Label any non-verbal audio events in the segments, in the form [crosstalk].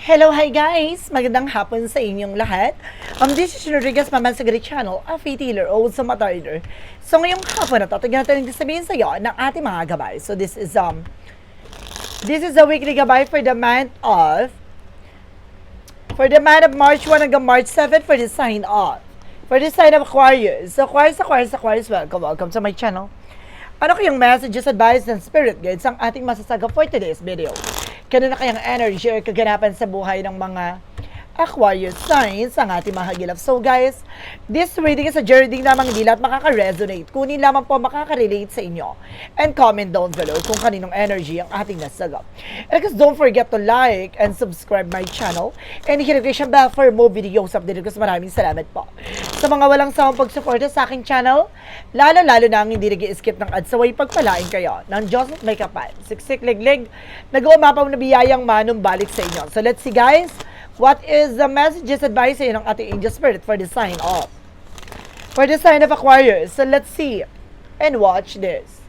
Hello, hi guys! Magandang hapon sa inyong lahat. Um, this is Rodriguez Maman sa Great Channel, a faith healer, also matarder. So ngayong hapon na to, tignan natin sabihin sa iyo ng ating mga gabay. So this is, um, this is a weekly gabay for the month of, for the month of March 1 hanggang March 7 for the sign of, for the sign of Aquarius. So Aquarius, Aquarius, Aquarius, welcome, welcome to my channel. Ano kayong messages, advice, and spirit guides ang ating masasaga for today's video? Kano na kayang energy or kaganapan sa buhay ng mga Aquarius signs ang ating mahagilap. So guys, this reading is a journey lamang hindi lahat makaka-resonate. Kunin lamang po makaka-relate sa inyo. And comment down below kung kaninong energy ang ating nasagap. And guys, don't forget to like and subscribe my channel and hit the notification bell for more videos update ko. Maraming salamat po. Sa mga walang sawang pagsuporta sa aking channel, lalo-lalo na ang hindi nag skip ng ads saway pagpalain kayo ng Diyos at may kapal. Siksik liglig, nag-uumapaw na biyayang manong balik sa inyo. So let's see guys, what is the messages advice ng ating angel spirit for the sign of for the sign of Aquarius. So let's see and watch this.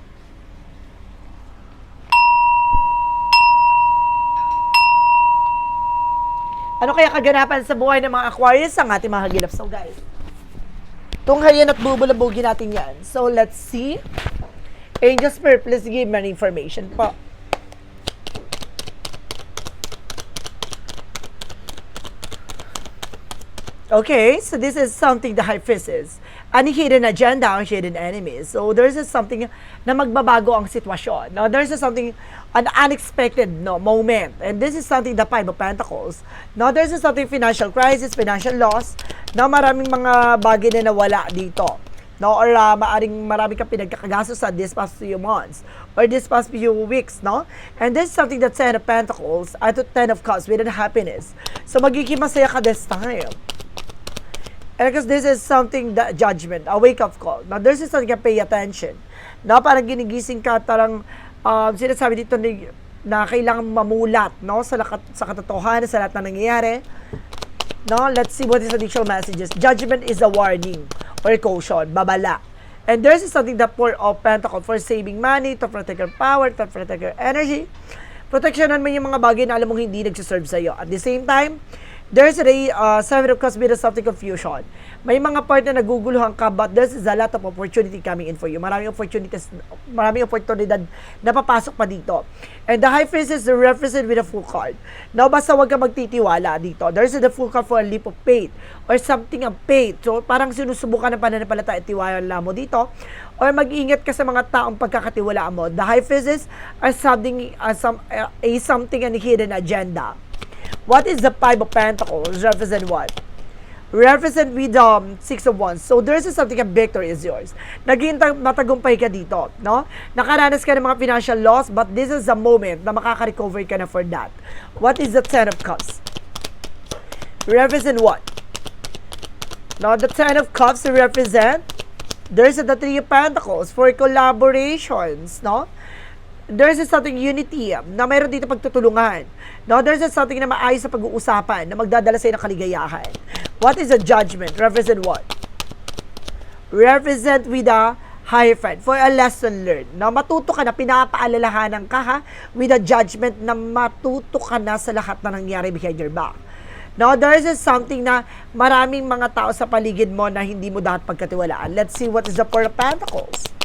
Ano kaya kaganapan sa buhay ng mga Aquarius ang ating mga hagilap? So guys, tunghayan at bubulabugin natin yan. So let's see. Angel Spirit, please give me information po. Okay, so this is something the high priest is. An hidden agenda, ang hidden enemies. So there's is something na magbabago ang sitwasyon. Now there's is something, an unexpected no, moment. And this is something the Five of Pentacles. Now there's is something financial crisis, financial loss, na maraming mga bagay na nawala dito. No, or uh, maaring marami kang pinagkakagasto sa this past few months or this past few weeks, no? And this is something that Ten of Pentacles at Ten of Cups with happiness. So magiging masaya ka this time. And because this is something that judgment, a wake-up call. Now, this is something you pay attention. No, parang ginigising ka, tarang um, sinasabi dito ni, na kailangan mamulat no, sa, lakat, sa katotohanan, sa lahat na nangyayari. No, let's see what is additional messages. Judgment is a warning or caution, babala. And there's something that four of Pentacle for saving money, to protect your power, to protect your energy. Proteksyonan mo yung mga bagay na alam mong hindi nagsiserve sa'yo. At the same time, there's a uh, cups with something confusion. May mga part na naguguluhan ka but there's a lot of opportunity coming in for you. Maraming opportunities, maraming oportunidad na papasok pa dito. And the high priestess is represented with a full card. Now, basta wag ka magtitiwala dito. There's the full card for a leap of faith or something of faith. So, parang sinusubukan ng pananampalataya at tiwala mo dito or mag-ingat ka sa mga taong pagkakatiwalaan mo. The high priestess are something, uh, some, uh, a something and hidden agenda. What is the Five of Pentacles? Represent what? Represent with um, Six of Wands. So there's something a victory is yours. Naging tag- matagumpay ka dito, no? Nakaranas ka ng mga financial loss, but this is a moment na makaka-recover ka na for that. What is the Ten of Cups? Represent what? Now, the Ten of Cups represent there's the Three of Pentacles for collaborations, no? There's a something unity na mayroon dito pagtutulungan. No, there's a something na maayos sa pag-uusapan na magdadala sa ng kaligayahan. What is a judgment? Represent what? Represent with a higher friend for a lesson learned. Na matuto ka na, pinapaalalahanan ka ha, with a judgment na matuto ka na sa lahat na nangyari behind your back. Now, there is something na maraming mga tao sa paligid mo na hindi mo dapat pagkatiwalaan. Let's see what is the Four of Pentacles.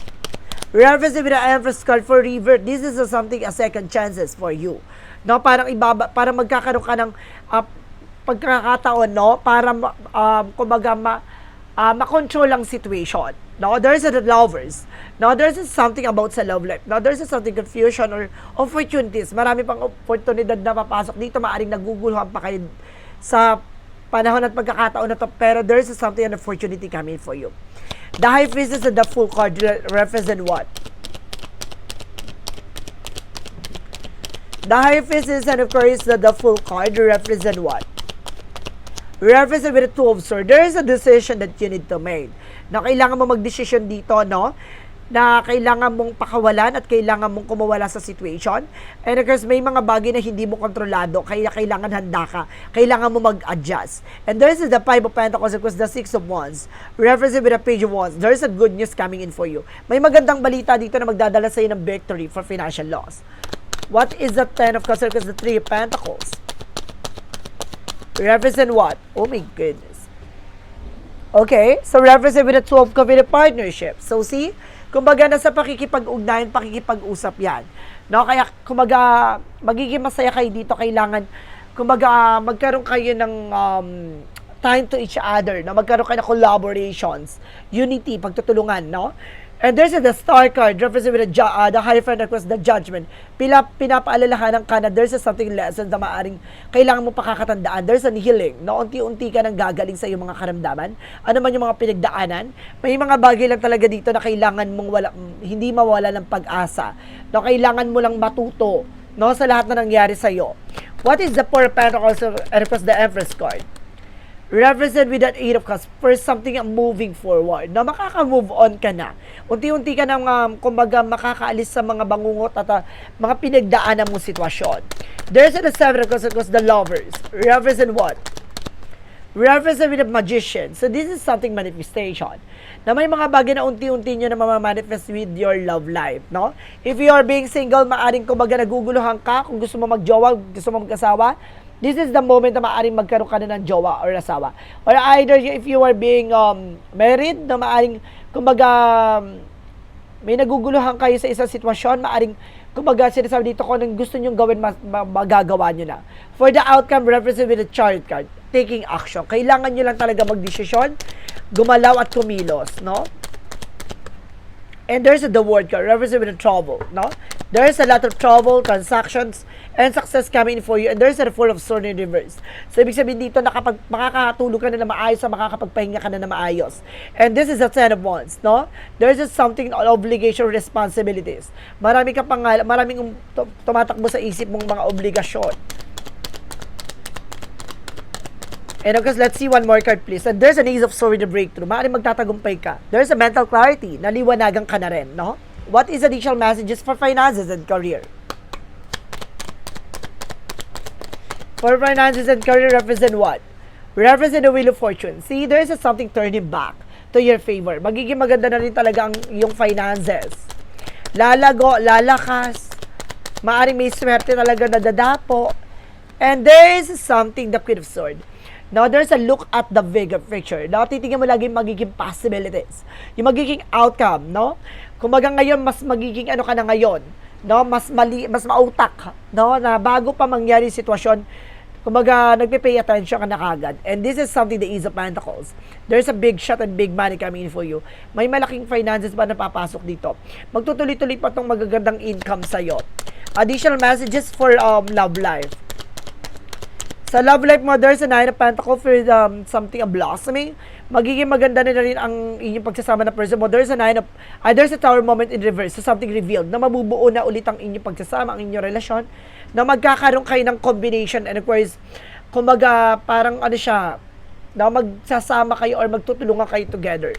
Reference with the Empress card for river. This is a something, a second chances for you. No, parang ibaba, para magkakaroon ka ng uh, pagkakataon, no? Para, um, kumbaga, ma, uh, makontrol ang situation. No, there's a lovers. No, there's something about sa love life. No, there's something confusion or opportunities. Marami pang oportunidad na papasok dito. Maaring naguguluhan pa kayo sa panahon at pagkakataon na to. Pero there's something an opportunity coming for you. The high priestess and the full card re- represent what? The high priestess and of course the, the full card represent what? Represent with the two of swords. There is a decision that you need to make. Na kailangan mo mag-decision dito, no? Na kailangan mong pakawalan at kailangan mong kumawala sa situation. And of course, may mga bagay na hindi mo kontrolado, kaya kailangan handa ka. Kailangan mo mag-adjust. And there is the Five of Pentacles, of course, the Six of Wands. Reference with the Page of Wands. There is a good news coming in for you. May magandang balita dito na magdadala sa iyo ng victory for financial loss. What is the Ten of Cups? Because the Three of Pentacles. Represent what? Oh my goodness. Okay, so represent with a 12 committed partnership. So see, kumbaga nasa pakikipag-ugnayan, pakikipag-usap yan. No, kaya kumbaga magiging masaya kayo dito, kailangan kumbaga magkaroon kayo ng um, time to each other, no? magkaroon kayo ng collaborations, unity, pagtutulungan, no? And there's the star card, represent with the, ju- uh, the Hierophant request, the judgment. Pila, pinapaalalahanan ka na there's a something lesson na maaring kailangan mo pakakatandaan. There's a healing, no? Unti-unti ka nang gagaling sa iyong mga karamdaman. Ano man yung mga pinagdaanan. May mga bagay lang talaga dito na kailangan mong wala, hindi mawala ng pag-asa. No? Kailangan mo lang matuto no? sa lahat na nangyari sa'yo. What is the Four Pentacles request the Empress card? Represent with that eight of cups for something moving forward na makaka-move on ka na. Unti-unti ka nang um, kumbaga makakaalis sa mga bangungot at uh, mga pinagdaanan mong sitwasyon. There's the seven of cups because the lovers. Represent what? Represent with the magician. So this is something manifestation. Na may mga bagay na unti-unti nyo na mamamanifest with your love life, no? If you are being single, maaring kumbaga naguguluhan ka, kung gusto mo magjowa, gusto mo mag-asawa, this is the moment na maaaring magkaroon ka na ng jowa or asawa. Or either if you are being um, married, na maaaring, kumbaga, um, may naguguluhan kayo sa isang sitwasyon, maaring, kumbaga, sinasabi dito kung anong gusto nyong gawin, mas, ma- magagawa nyo na. For the outcome, represent with the chariot card, taking action. Kailangan nyo lang talaga magdesisyon, gumalaw at kumilos, no? And there's the word card, represent with the trouble, no? There's a lot of trouble, transactions, and success coming for you. And there's a full of sword in reverse. So, ibig sabihin dito, nakapag, makakatulog ka na na maayos, sa makakapagpahinga ka na na maayos. And this is a ten of wands, no? There's just something, obligation, responsibilities. Marami ka pang, maraming um, tu- tumatakbo sa isip mong mga obligasyon. And of course, let's see one more card, please. And there's an Ace of Swords with a breakthrough. Maaaring magtatagumpay ka. There's a mental clarity. Naliwanagan ka na rin, no? What is additional messages for finances and career? For finances and career, represent what? Represent the Wheel of Fortune. See, there's a something turning back to your favor. Magiging maganda na rin talaga ang yung finances. Lalago, lalakas. Maaring may swerte talaga na dadapo. And there is something, the Queen of Swords. Now, there's a look at the bigger picture. Now, titingnan mo lagi magiging possibilities. Yung magiging outcome, no? Kumbaga ngayon, mas magiging ano ka na ngayon. No? Mas mali, mas mautak, no? Na bago pa mangyari sitwasyon, kumbaga, nagpe-pay attention ka na kagad. And this is something the Ease of Pentacles. There's a big shot and big money coming in for you. May malaking finances ba na papasok dito? Magtutuloy-tuloy pa tong magagandang income sa'yo. Additional messages for um, love life. Sa love life mo, there's a nine of pentacles for um, something a blossoming. Magiging maganda na rin ang inyong pagsasama na person mo. There's a nine of, uh, there's a tower moment in reverse. So something revealed na mabubuo na ulit ang inyong pagsasama, ang inyong relasyon. Na magkakaroon kayo ng combination and of course, kumbaga parang ano siya, na magsasama kayo or magtutulungan kayo together.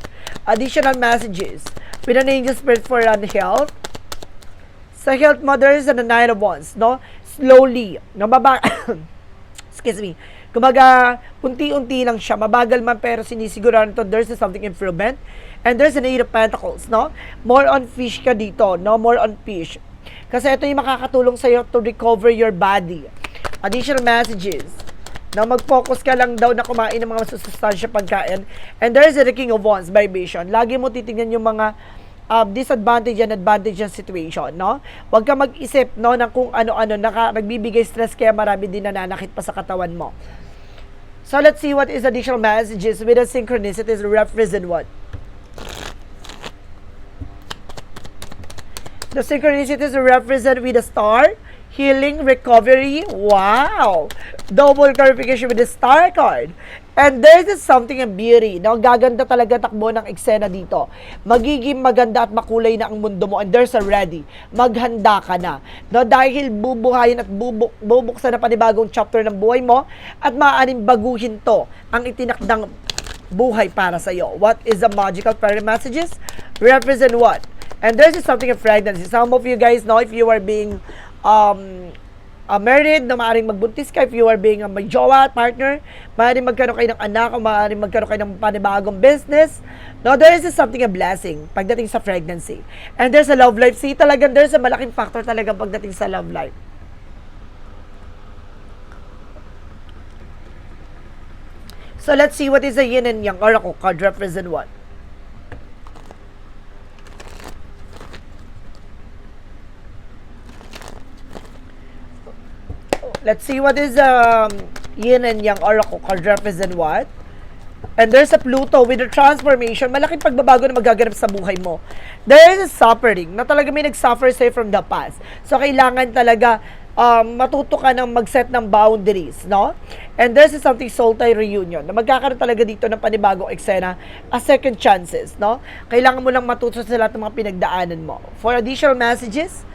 Additional messages. With an spirit for um, health. Sa health mo, there's a nine of wands, no? Slowly, nababa, [coughs] excuse me, kumbaga, unti-unti lang siya, mabagal man pero sinisigurahan to there's something improvement. And there's an eight of pentacles, no? More on fish ka dito, no? More on fish. Kasi ito yung makakatulong sa'yo to recover your body. Additional messages. Na mag-focus ka lang daw na kumain ng mga masusustansya pagkain. And there's the King of Wands vibration. Lagi mo titingnan yung mga um, disadvantage and advantage ng situation, no? Huwag ka mag-isip, no, ng kung ano-ano, naka, nagbibigay stress kaya marami din nananakit pa sa katawan mo. So, let's see what is additional messages with the synchronicities represent what? The synchronicities represent with a star, healing, recovery. Wow! Double clarification with the star card. And there's just something in beauty. No, gaganda talaga takbo ng eksena dito. Magiging maganda at makulay na ang mundo mo and there's a ready. Maghanda ka na. No, dahil bubuhayin at bubuk, bubuksan na panibagong chapter ng buhay mo at maaaring baguhin to ang itinakdang buhay para sa iyo. What is the magical fairy messages? Represent what? And there's something of pregnancy. Some of you guys know if you are being um, uh, married, na maaaring magbuntis ka, if you are being a may jowa, partner, maaaring magkaroon kayo ng anak, o maaaring magkaroon kayo ng panibagong business. No, there is something a blessing pagdating sa pregnancy. And there's a love life. See, talagang there's a malaking factor talaga pagdating sa love life. So let's see what is the yin and yang oracle card represent what. Let's see what is um, yin and yang oracle card represent what. And there's a Pluto with a transformation. Malaking pagbabago na magaganap sa buhay mo. There is a suffering na talaga may nag-suffer sa'yo from the past. So, kailangan talaga um, matuto ka ng mag-set ng boundaries, no? And there's a something soul tie reunion na magkakaroon talaga dito ng panibagong eksena a second chances, no? Kailangan mo lang matuto sa lahat ng mga pinagdaanan mo. For additional messages,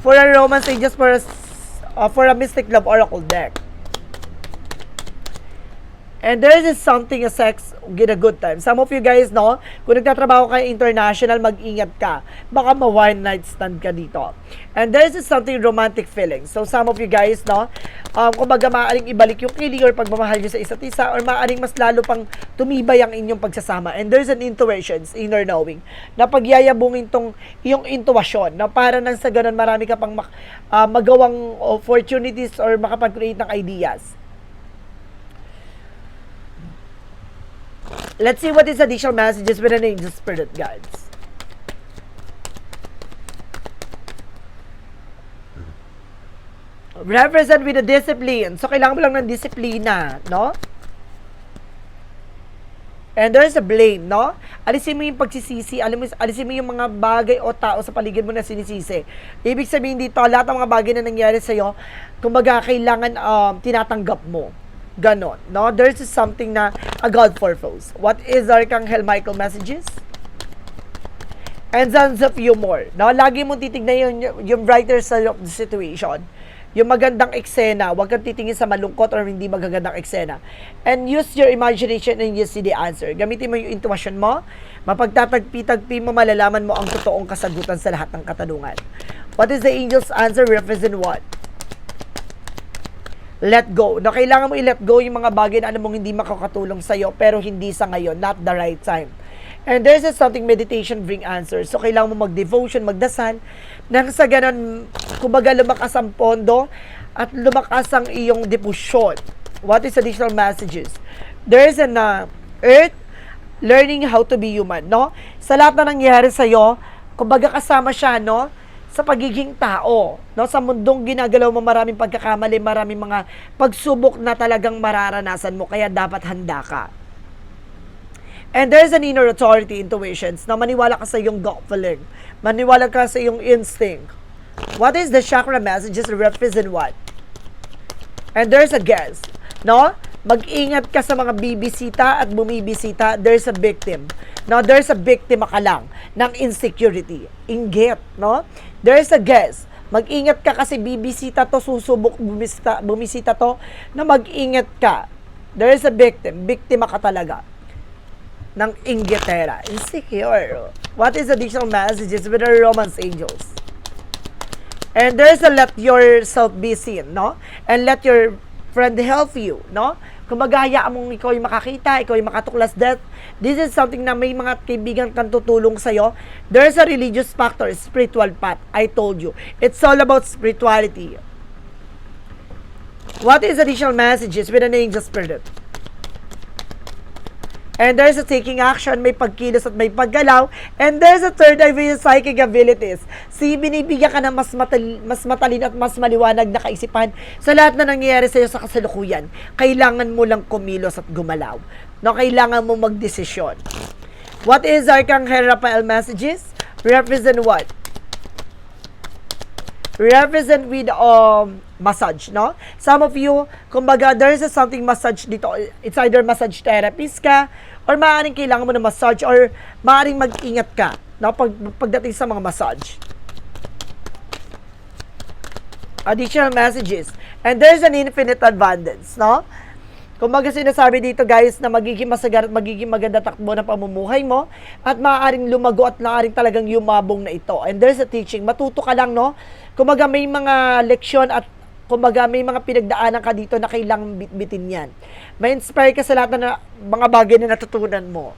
for a romance angels, for a, uh, for a mystic love oracle deck. And there is something a sex, get a good time. Some of you guys, no, kung nagtatrabaho kayo international, mag-ingat ka. Baka ma-one night stand ka dito. And there is something romantic feeling. So some of you guys, no, um, kumbaga maaaring ibalik yung kilig or pagmamahal nyo sa isa't isa or maaaring mas lalo pang tumibay ang inyong pagsasama. And there's an intuition, inner knowing, na pagyayabungin tong iyong intuition na para nang sa ganun marami ka pang mak- ah, magawang opportunities or makapag-create ng ideas. Let's see what is additional messages with an angel spirit guides. Represent with a discipline. So, kailangan mo lang ng disiplina, no? And there's a blame, no? Alisin mo yung pagsisisi, alam mo, alisin mo yung mga bagay o tao sa paligid mo na sinisisi. Ibig sabihin dito, lahat ng mga bagay na nangyari sa'yo, kumbaga, kailangan um, tinatanggap mo. Ganon, no? There's something na a God purpose. What is Archangel Michael messages? And sense of humor. No? Lagi mong titignan yung, yung brighter side of the situation. Yung magandang eksena. Huwag kang titingin sa malungkot or hindi magagandang eksena. And use your imagination and you see the answer. Gamitin mo yung intuition mo. Mapagtatagpi-tagpi mo, malalaman mo ang totoong kasagutan sa lahat ng katanungan. What is the angel's answer? Represent what? Let go. Na kailangan mo i-let go yung mga bagay na alam mong hindi makakatulong sa'yo, pero hindi sa ngayon, not the right time. And there's something meditation bring answers. So, kailangan mo mag-devotion, magdasal, nang sa ganun, kumbaga lumakas ang pondo at lumakas ang iyong devotion. What is additional messages? There's an uh, earth learning how to be human, no? Sa lahat na nangyari sa'yo, kumbaga kasama siya, no? Sa pagiging tao. No? Sa mundong ginagalaw mo maraming pagkakamali, maraming mga pagsubok na talagang mararanasan mo, kaya dapat handa ka. And there's an inner authority intuitions na maniwala ka sa iyong gut feeling. Maniwala ka sa iyong instinct. What is the chakra messages represent what? And there's a guess, no? Mag-ingat ka sa mga bibisita at bumibisita. There's a victim. No, there's a victim ka lang ng insecurity. Inggit, no? There's a guess. Mag-ingat ka kasi bibisita to, susubok bumisita, bumisita to, na mag-ingat ka. There's a victim. Biktima ka talaga ng inggitera. Insecure. What is additional messages with the romance angels? And there's a let yourself be seen, no? And let your friend help you, no? Kung magaya mong ikaw yung makakita, ikaw yung makatuklas that, this is something na may mga kaibigan kang tutulong sa'yo. There's a religious factor, spiritual path. I told you. It's all about spirituality. What is additional messages with an angel spirit? And there's a taking action, may pagkilos at may paggalaw. And there's a third eye with psychic abilities. Si binibigyan ka ng mas, matal- mas matalino at mas maliwanag na kaisipan sa lahat na nangyayari sa iyo sa kasalukuyan. Kailangan mo lang kumilos at gumalaw. No, kailangan mo magdesisyon. What is Archangel Raphael messages? Represent what? Represent with um massage, no? Some of you, kumbaga, there is a something massage dito. It's either massage therapist ka, or maaaring kailangan mo na massage, or maaaring mag-ingat ka, no? Pag, pagdating sa mga massage. Additional messages. And there's an infinite abundance, no? Kumbaga sinasabi dito guys na magiging masagar at magiging maganda takbo ng pamumuhay mo at maaaring lumago at maaaring talagang yumabong na ito. And there's a teaching. Matuto ka lang, no? Kumbaga may mga leksyon at kumbaga may mga pinagdaanan ka dito na kailangang bitbitin yan. May inspire ka sa lahat na mga bagay na natutunan mo.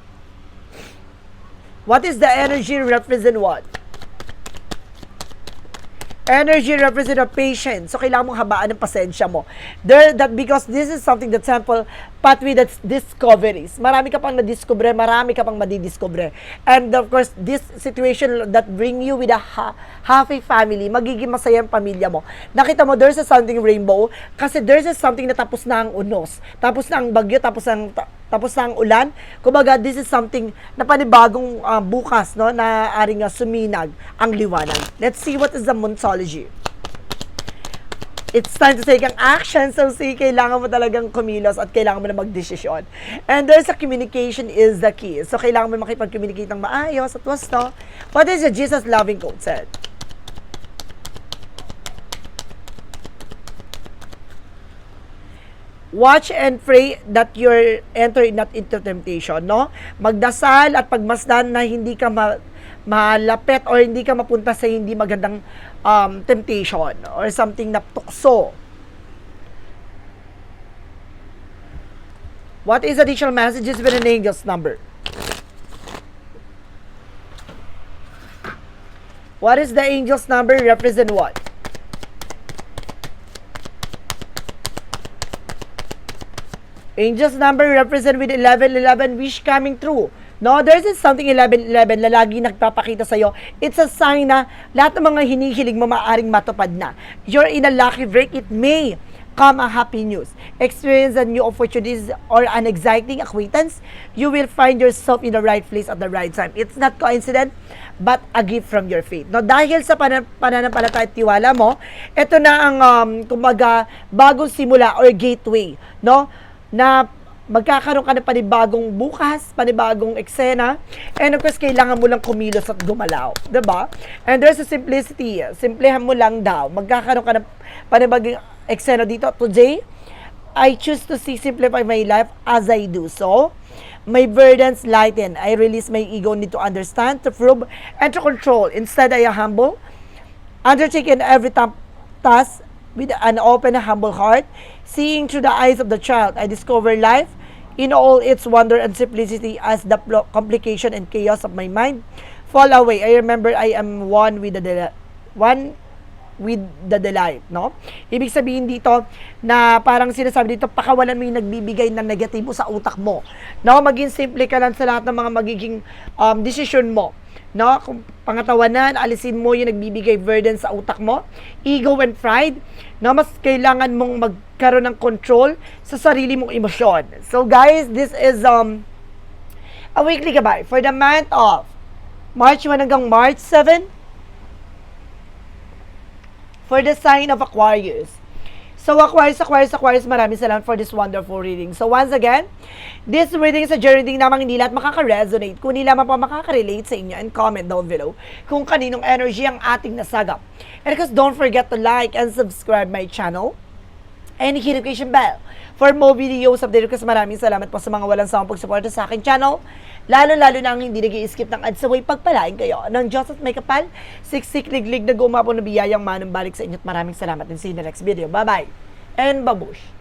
What is the energy represent what? Energy represent a patience. So, kailangan mong habaan ng pasensya mo. There, that because this is something the temple with the discoveries. Marami ka pang na-discover, marami ka pang madidiscover. And of course, this situation that bring you with a ha- happy family, magiging masaya ang pamilya mo. Nakita mo, there's a something rainbow, kasi there's a something na tapos na ang unos, tapos na ang bagyo, tapos ang ta- tapos na ang ulan. Kumbaga, this is something na panibagong ah, bukas, no, na aring ah, suminag ang liwanag. Let's see what is the Montology. It's time to take ang action. So, see, kailangan mo talagang kumilos at kailangan mo na magdesisyon. And there's a communication is the key. So, kailangan mo makipag-communicate ng maayos at wasto. What is the Jesus loving quote said? Watch and pray that you're enter not into temptation, no? Magdasal at pagmasdan na hindi ka ma- malapit or hindi ka mapunta sa hindi magandang um, temptation or something na tukso. What is additional messages with an angel's number? What is the angel's number represent what? Angel's number represent with 11, 11 wish coming true. No, there's this something 11, 11 na lagi nagpapakita sa'yo. It's a sign na lahat ng mga hinihiling mo maaaring matupad na. You're in a lucky break. It may come a happy news. Experience a new opportunities or an exciting acquaintance. You will find yourself in the right place at the right time. It's not coincident, but a gift from your faith. No, dahil sa panan- pananampalataya at tiwala mo, ito na ang um, kumbaga bagong simula or gateway, no? Na magkakaroon ka ng panibagong bukas, panibagong eksena, and of course, kailangan mo lang kumilos at gumalaw. ba? And there's a simplicity. Simplehan mo lang daw. Magkakaroon ka ng panibagong eksena dito. Today, I choose to see simplify my life as I do so. My burdens lighten. I release my ego need to understand, to prove, and to control. Instead, I am humble, undertaking every task with an open and humble heart, seeing through the eyes of the child, I discover life in all its wonder and simplicity as the pl- complication and chaos of my mind fall away. I remember I am one with the del- one with the delight, no? Ibig sabihin dito na parang sinasabi dito, pakawalan mo yung nagbibigay ng negatibo sa utak mo. No? Maging simple ka lang sa lahat ng mga magiging um, decision mo. No? Kung pangatawanan, alisin mo yung nagbibigay burden sa utak mo. Ego and pride. No? Mas kailangan mong magkaroon ng control sa sarili mong emosyon. So guys, this is um a weekly gabay for the month of March 1 hanggang March 7 for the sign of Aquarius. So Aquarius, Aquarius, Aquarius, maraming salamat for this wonderful reading. So once again, this reading is a journey reading namang hindi lahat makaka-resonate. Kung hindi lamang pa makaka-relate sa inyo and comment down below kung kaninong energy ang ating nasagap. And of course, don't forget to like and subscribe my channel and notification bell for more videos update ko maraming salamat po sa mga walang sawang pagsuporta sa aking channel. Lalo-lalo na ang hindi nag skip ng ads away pagpalain kayo. Ng Diyos at may kapal siksik liglig na gumapo na biyayang manong balik sa inyo at maraming salamat and see you in the next video. Bye bye and babush